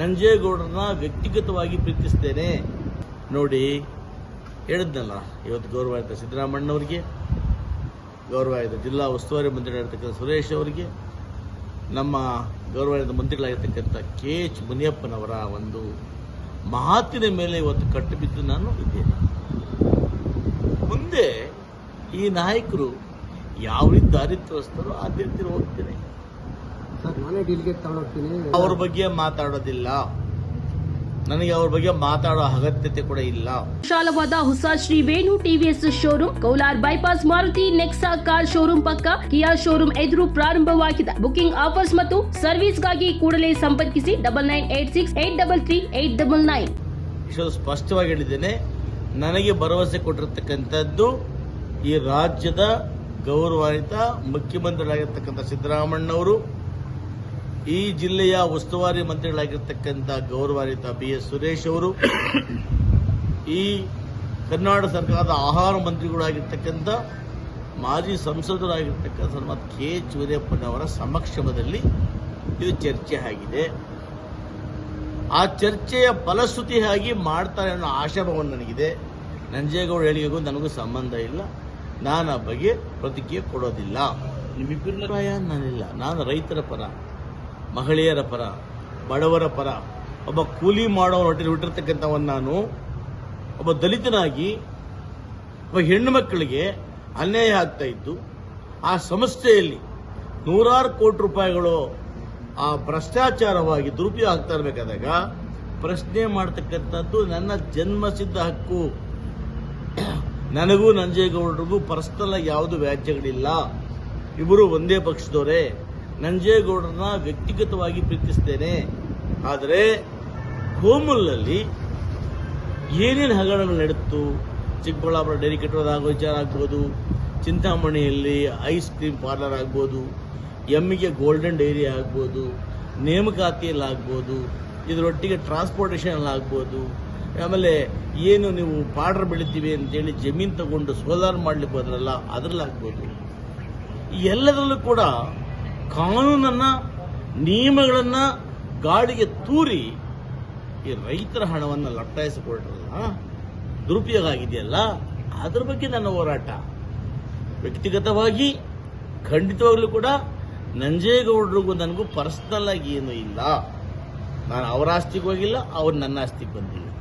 ನಂಜೇಗೌಡರನ್ನ ವ್ಯಕ್ತಿಗತವಾಗಿ ಪ್ರೀತಿಸ್ತೇನೆ. ನೋಡಿ, ಹೇಳಿದ್ನಲ್ಲ, ಇವತ್ತು ಗೌರವಾಯುತ ಸಿದ್ದರಾಮಣ್ಣವರಿಗೆ ಗೌರವಾಯುತ ಜಿಲ್ಲಾ ಉಸ್ತುವಾರಿ ಮಂತ್ರಿಗಳಾಗಿರ್ತಕ್ಕಂಥ ಸುರೇಶ್ ಅವರಿಗೆ, ನಮ್ಮ ಗೌರವಾಯುತ ಮಂತ್ರಿಗಳಾಗಿರ್ತಕ್ಕಂಥ ಕೆ ಎಚ್ ಮುನಿಯಪ್ಪನವರ ಒಂದು ಮಾತಿನ ಮೇಲೆ ಇವತ್ತು ಕಟ್ಟು ಬಿದ್ದು ನಾನು ಇದ್ದೇನೆ. ಮುಂದೆ ಈ ನಾಯಕರು ಯಾವ ರೀತಿ ದಾರಿ ತೋರಿಸ್ತಾರೋ ಆ ರೀತಿ ಹೋಗ್ತೇನೆ ಅವ್ರ ಬಗ್ಗೆ ಮಾತಾಡೋದಿಲ್ಲ. ನನಗೆ ಅವ್ರ ಬಗ್ಗೆ ಮಾತಾಡೋ ಅಗತ್ಯತೆ ಕೂಡ ಇಲ್ಲ. ವಿಶಾಲವಾದ ಹೊಸ Shri Venu TVS showroom ಕೌಲಾರ್ bypass Maruti Nexa car showroom ಪಕ್ಕ ಕಿಯಾ ಶೋರೂಮ್ ಎದುರು ಪ್ರಾರಂಭವಾಗಿದೆ. ಬುಕಿಂಗ್ ಆಫರ್ಸ್ ಮತ್ತು ಸರ್ವಿಸ್ಗಾಗಿ ಕೂಡಲೇ ಸಂಪರ್ಕಿಸಿ double nine eight six eight double three eight double nine ಇಷ್ಟೊಂದು ಸ್ಪಷ್ಟವಾಗಿ ಹೇಳಿದ್ದೇನೆ ನನಗೆ ಭರವಸೆ ಕೊಟ್ಟಿರ್ತಕ್ಕಂಥದ್ದು ಈ ರಾಜ್ಯದ ಗೌರವಾನ್ವಿತ ಮುಖ್ಯಮಂತ್ರಿಗಳಾಗಿರ್ತಕ್ಕಂಥ ಸಿದ್ದರಾಮಣ್ಣವರು ಈ ಜಿಲ್ಲೆಯ ಉಸ್ತುವಾರಿ ಮಂತ್ರಿಗಳಾಗಿರ್ತಕ್ಕಂಥ ಗೌರವಾನ್ವಿತ ಬಿ ಎಸ್ ಸುರೇಶ್ ಅವರು, ಈ ಕರ್ನಾಟಕ ಸರ್ಕಾರದ ಆಹಾರ ಮಂತ್ರಿಗಳಾಗಿರ್ತಕ್ಕಂಥ ಮಾಜಿ ಸಂಸದರಾಗಿರ್ತಕ್ಕಂಥ ಶ್ರೀಮತ್ ಕೆ ಎಚ್ ಸಮಕ್ಷಮದಲ್ಲಿ ಇದು ಚರ್ಚೆ ಆಗಿದೆ. ಆ ಚರ್ಚೆಯ ಫಲಶ್ರುತಿಯಾಗಿ ಮಾಡ್ತಾರೆ ಅನ್ನೋ ಆಶಾಭಾವ ನನಗಿದೆ. ನಂಜೇಗೌಡ ಹೇಳಿಕೆಗೂ ನನಗೂ ಸಂಬಂಧ ಇಲ್ಲ. ನಾನು ಆ ಬಗ್ಗೆ ಪ್ರತಿಕ್ರಿಯೆ ಕೊಡೋದಿಲ್ಲ. ನಿಮ್ಮಿಬ್ಬರ ಅಭಿಪ್ರಾಯ ನಾನಿಲ್ಲ. ನಾನು ರೈತರ ಪರ. ಮಹಿಳೆಯರ ಪರ, ಬಡವರ ಪರ, ಒಬ್ಬ ಕೂಲಿ ಮಾಡೋ ಹೊಟ್ಟೆ ಹುಟ್ಟಿರ್ತಕ್ಕಂಥವನ್ನ ನಾನು. ಒಬ್ಬ ದಲಿತನಾಗಿ, ಒಬ್ಬ ಹೆಣ್ಣು ಮಕ್ಕಳಿಗೆ ಅನ್ಯಾಯ ಆಗ್ತಾ ಇತ್ತು ಆ ಸಂಸ್ಥೆಯಲ್ಲಿ ನೂರಾರು ಕೋಟಿ ರೂಪಾಯಿಗಳು ಆ ಭ್ರಷ್ಟಾಚಾರವಾಗಿ ದುರುಪಯೋಗ ಆಗ್ತಾ ಇರಬೇಕಾದಾಗ, ಪ್ರಶ್ನೆ ಮಾಡ್ತಕ್ಕಂಥದ್ದು ನನ್ನ ಜನ್ಮಸಿದ್ಧ ಹಕ್ಕು. ನನಗೂ ನಂಜೇಗೌಡರಿಗೂ ಪರ್ಸ್ನಲ್ ಯಾವುದು ವ್ಯಾಜ್ಯಗಳಿಲ್ಲ. ಇಬ್ಬರು ಒಂದೇ ಪಕ್ಷದವರೇ. ನಂಜೇಗೌಡರನ್ನ ವ್ಯಕ್ತಿಗತವಾಗಿ ಪ್ರೀತಿಸ್ತೇನೆ. ಆದರೆ ಕೋಮಲ್ನಲ್ಲಿ ಏನೇನು ಹಗರಣಗಳು ನಡೆಯಿತು ಚಿಕ್ಕಬಳ್ಳಾಪುರ ಡೈರಿ ಕಟ್ಟೋದಾಗೋ ವಿಚಾರ ಆಗ್ಬೋದು. ಚಿಂತಾಮಣಿಯಲ್ಲಿ ಐಸ್ ಕ್ರೀಮ್ ಪಾರ್ಲರ್ ಆಗ್ಬೋದು. ಎಮ್ಮಿಗೆ ಗೋಲ್ಡನ್ ಡೈರಿ ಆಗ್ಬೋದು. ನೇಮಕಾತಿಯಲ್ಲಿ ಆಗ್ಬೋದು. ಇದರೊಟ್ಟಿಗೆ ಟ್ರಾನ್ಸ್ಪೋರ್ಟೇಷನ್ ಆಗ್ಬೋದು. ಆಮೇಲೆ ಏನು ನೀವು ಪಾಡ್ರ್ ಬೆಳಿತೀವಿ ಅಂತೇಳಿ ಜಮೀನು ತಗೊಂಡು ಸೋಲಾರ್ ಮಾಡ್ಲಿಕ್ಕೆ ಹೋದ್ರಲ್ಲ, ಅದರಲ್ಲಾಗ್ಬೋದು. ಎಲ್ಲದರಲ್ಲೂ ಕೂಡ ಕಾನೂನನ್ನ, ನಿಯಮಗಳನ್ನು ಗಾಡಿಗೆ ತೂರಿ ಈ ರೈತರ ಹಣವನ್ನು ಲಟ್ಟಾಯಿಸಿಕೊಳ್ಳಲ್ಲ ದುರುಪಯೋಗ ಆಗಿದೆಯಲ್ಲ, ಅದ್ರ ಬಗ್ಗೆ ನನ್ನ ಹೋರಾಟ. ವ್ಯಕ್ತಿಗತವಾಗಿ, ಖಂಡಿತವಾಗಲೂ ಕೂಡ ನಂಜೇಗೌಡರಿಗೂ ನನಗೂ ಪರ್ಸನಲ್ ಆಗಿ ಏನೂ ಇಲ್ಲ. ನಾನು ಅವರ ಆಸ್ತಿಗೆ ಹೋಗಿಲ್ಲ, ಅವ್ರು ನನ್ನ ಆಸ್ತಿಗೆ ಬಂದಿಲ್ಲ.